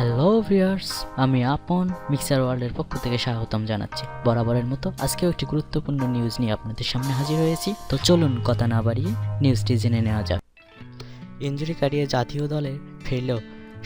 Hello viewers আমি আপন mixer ওয়ার্ল্ডের পক্ষ থেকে স্বাগতম জানাচ্ছি। বরাবরের মতো আজকেও একটি গুরুত্বপূর্ণ নিউজ নিয়ে আপনাদের সামনে হাজির হয়েছি। তো চলুন কথা না বাড়িয়ে নিউজটি জেনে নেওয়া যাক। ইঞ্জুরি কাটিয়ে জাতীয় দলে ফিরলেও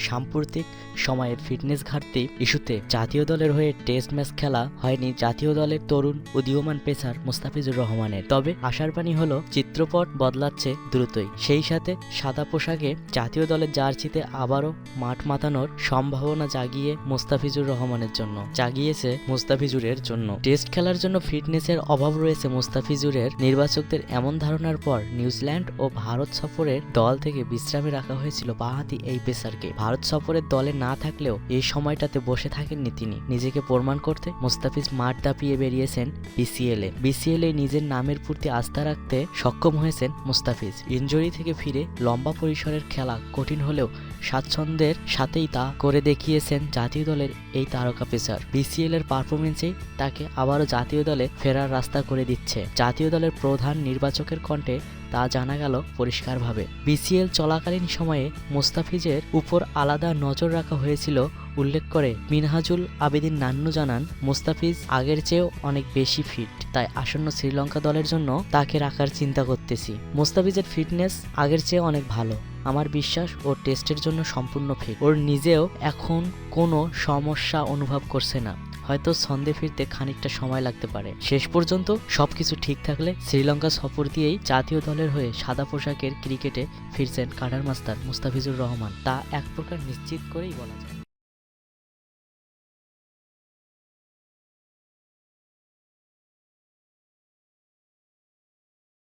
সাম্প্রতিক সময়ের ফিটনেস ঘাটতি ইস্যুতে জাতীয় দলের হয়ে টেস্ট ম্যাচ খেলা হয়নি জাতীয় দলের তরুণ উদীয়মান পেসার মুস্তাফিজুর রহমানের। তবে আশার বাণী হলো, চিত্রপট বদলাচ্ছে দ্রুতই। সেই সাথে সাদা পোশাকে জাতীয় দলের জার্সিতে আবারও মাঠ মাতানোর সম্ভাবনা জাগিয়ে মুস্তাফিজুর রহমানের জন্য। জাগিয়েছে মুস্তাফিজুরের জন্য। টেস্ট খেলার জন্য ফিটনেসের অভাব রয়েছে মুস্তাফিজুরের। নির্বাচকদের এমন ধারণার পর নিউজিল্যান্ড ও ভারত সফরের দল থেকে বিশ্রামে রাখা হয়েছিল বাহাতি এই পেসারকে। ভারত সফরের দলে না থাকলেও এই সময়টাতে বসে থাকেননি তিনি। নিজেকে প্রমাণ করতে মুস্তাফিজ মাঠ দাপিয়ে বেরিয়েছেন বিসিএল বিসিএল নিজের নামের প্রতি আস্থা রাখতে সক্ষম হয়েছেন মুস্তাফিজ। ইনজুরি থেকে ফিরে লম্বা পরিসরের খেলা কঠিন হলেও স্বাচ্ছন্দ্যের সাথেই তা করে দেখিয়েছেন জাতীয় দলের এই তারকা পেসার বিসিএল এর পারফরমেন্সেই তাকে আবারও জাতীয় দলে ফেরার রাস্তা করে দিচ্ছে। জাতীয় দলের প্রধান নির্বাচকের কণ্ঠে তা জানা গেল পরিষ্কারভাবে। বিসিএল চলাকালীন সময়ে মোস্তাফিজের উপর আলাদা নজর রাখা হয়েছিল, উল্লেখ করে মিনহাজুল আবেদিন নান্নু জানান, মোস্তাফিজ আগের চেয়েও অনেক বেশি ফিট তাই আসন্ন শ্রীলঙ্কা দলের জন্য তাকে রাখার চিন্তা করতেছি। মোস্তাফিজের ফিটনেস আগের চেয়ে অনেক ভালো, আমার বিশ্বাস ও টেস্টের জন্য সম্পূর্ণ ফিট ওর নিজেও এখন কোনো সমস্যা অনুভব করছে না। হয়তো ছন্দে ফিরতে খানিকটা সময় লাগতে পারে। শেষ পর্যন্ত সবকিছু ঠিক থাকলে শ্রীলঙ্কা সফর দিয়েই জাতীয় দলের হয়ে সাদা পোশাকের ক্রিকেটে ফিরছেন কাটার মাস্তার মুস্তাফিজুর রহমান। তা এক প্রকার নিশ্চিত করেই বলা যায়।